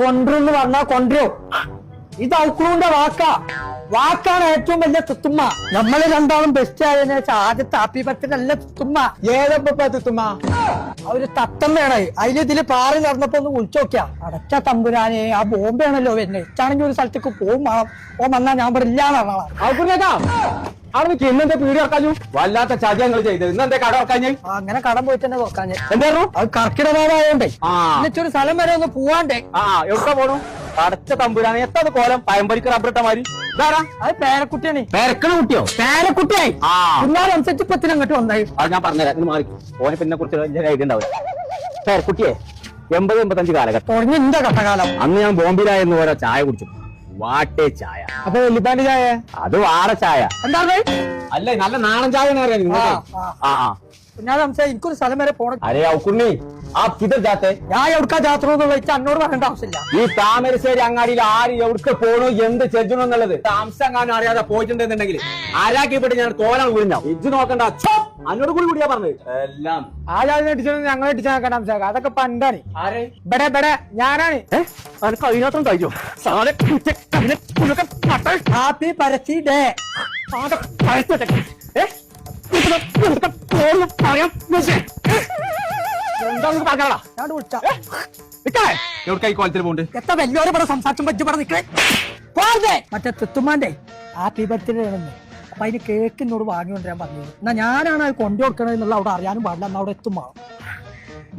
കൊണ്ടുവന്ന് പറഞ്ഞാ കൊണ്ടോ ഇത് ഔക്കളുടെ വാക്കാ. വാക്കാണ് ഏറ്റവും വലിയ തുത്തുമ്മ. നമ്മൾ രണ്ടാളും ബെസ്റ്റ് ആയതിനു വെച്ചാൽ ആദ്യത്തെ അല്ല തുത്തുമ്മ. ഏതപ്പ തുത്തുമ്മ? അവർ തത്തമ്മയാണ് അതിൽ ഇതിൽ പാറി നടന്നപ്പോ ഒന്ന് വിളിച്ചു നോക്കിയാ. അടച്ച തമ്പുരാനെ ആ ബോംബെയാണല്ലോ എന്നെ ഇച്ചാണെങ്കിൽ ഒരു സ്ഥലത്തേക്ക് പോകും വേണം. ഓ വന്നാ ഞാൻ ഇവിടെ ഇല്ലാന്ന് പറഞ്ഞാ അവിടെ നിൽക്ക് ഇന്നെന്താ പീടി ഇറക്കാഞ്ഞു വല്ലാത്ത ചതി ഞങ്ങൾ ചെയ്തത്. ഇന്നെന്താ കട ഇറക്കാഞ്ഞ് അങ്ങനെ കടം പോയിട്ട് തന്നെ എന്തായിരുന്നു അത് കർക്കിടകമായോണ്ടേ ആ. എന്നിട്ടൊരു സ്ഥലം വരെ ഒന്ന് പോവാണ്ടേ. ആ എവിടെ പോണു? അടച്ച തമ്പുരാനെ എത്ര കോലം? പയമ്പരിക്ക് റബ്ബറിട്ട മാതിരി. ഇതാരാ? അത് പേരക്കുട്ടിയാണ്. പെരക്കണ കുട്ടിയോ? പേരക്കുട്ടിയായി. ആ. കുഞ്ഞാലനുസരിച്ച് ഇപ്പത്തിന് അങ്ങോട്ട് വന്നായി. അത് ഞാൻ പറഞ്ഞുതരാം ഇന്ന് മാറി. ഓനെ പിന്നെ കുറിച്ച് വലിയ ഐഡിയ ഉണ്ടാവില്ല. പേരക്കുട്ടിയെ എൺപത് എൺപത്തഞ്ച് കാലഘട്ടം. തുടങ്ങി എന്റെ ഘട്ടകാലം. അന്ന് ഞാൻ ബോംബിലായെന്ന് ഓരോ ചായ കുടിച്ചു വാട്ടേ ചായ. അപ്പൊ വെള്ളിപ്പാന്റെ ചായ? അത് വാട ചായ. എന്താ അല്ലേ നല്ല നാടൻ ചായ ആ. ആ. ആ എനിക്കൊരു സ്ഥലം വരെ പോണം. അരേ ഔക്കുണ്ണി ആ കിതർ ജാത്തെ ഞാൻ എവിടുക്കാ ജാത്ര എന്നോട് പറയേണ്ട ആവശ്യമില്ല. ഈ താമരശ്ശേരി അങ്ങാടിയിൽ ആര് എവിടുക്ക് പോണു എന്ത് ചെജ്ജണു എന്നുള്ളത് താമസം കാണാൻ അറിയാതെ പോയിട്ടുണ്ടെന്നുണ്ടെങ്കിൽ ആരാക്കിപ്പെട്ട് ഞാൻ തോരാൻ വിളിഞ്ഞ ഇജ്ജ് നോക്കണ്ട! അന്നോട് കൂടി കൂടിയാ പറഞ്ഞത്. എല്ലാം. ആരാളിനെ അടിച്ചത് ഞങ്ങളെ അടിച്ചാൽ സംശയം അതൊക്കെ പണ്ടാണ്. ആരെ? ഇവിടെ ഇവിടെ ഞാനാണ്. അനക്ക് അതിനകത്തും കഴിച്ചു? കാപ്പി പരച്ചി ഡേ ഞാൻ വിളിച്ച. എവിടെ കോലത്തിൽ പോണ്ട്? എത്ര വലിയോരെ ഇവിടെ സംസാരിച്ചും പറ്റി നിൽക്കേ പോകെ മറ്റേ തുത്തുമാന്റെ ആ ആണെന്ന് അപ്പൊ അതിന് കേക്ക് എന്നോട് വാങ്ങിക്കൊണ്ടിരാൻ പറഞ്ഞത് എന്നാ ഞാനാണ് അത് കൊണ്ടു കൊടുക്കണത് എന്നുള്ള അവിടെ അറിയാനും പാടില്ല. എന്നാ അവിടെ എത്തും വേണം.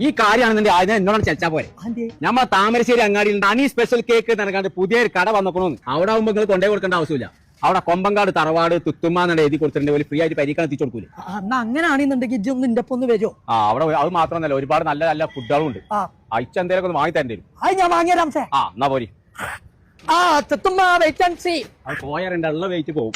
ഈ കാര്യമാണെന്നുണ്ടെങ്കിൽ ആദ്യം എന്നോട് ചർച്ചാ പോരെ. അതെ ഞമ്മ താമരശ്ശേരി അങ്ങാടിയിൽ അണി സ്പെഷ്യൽ കേക്ക് നടക്കാണ്ട് പുതിയൊരു കട വന്നോക്കണോ അവിടെ ആവുമ്പോൾ നിങ്ങൾ കൊണ്ടേ കൊടുക്കേണ്ട ആവശ്യമില്ല. അവിടെ കൊമ്പങ്കാട് തറവാട് തുത്തുമ്മ എന്നുള്ള എഴുതി കൊടുത്തിട്ടുണ്ടെങ്കിൽ ഫ്രീ ആയിട്ട് പരിക്കാൻ എത്തിച്ചു കൊടുക്കൂലേ. എന്നാ അങ്ങനെയാണെന്നുണ്ടെങ്കിൽ ഇജ്ജ് ഒന്ന് ഇന്റെ ഒന്ന് വരുമോ ആ അവിടെ അത് മാത്രമല്ല ഒരുപാട് നല്ല നല്ല ഫുഡുകളും ഉണ്ട്. അയച്ച എന്തെങ്കിലും ഒന്ന് വാങ്ങി തരേണ്ടി വരും. അത് ഞാൻ വാങ്ങിയരാം ആ എന്നാ പോരി. ആ തുത്തുമ്മ വെയിറ്റ് ആൻഡ് സീ അത് പോയാറുണ്ട് ഉള്ള വെയിറ്റ് പോകും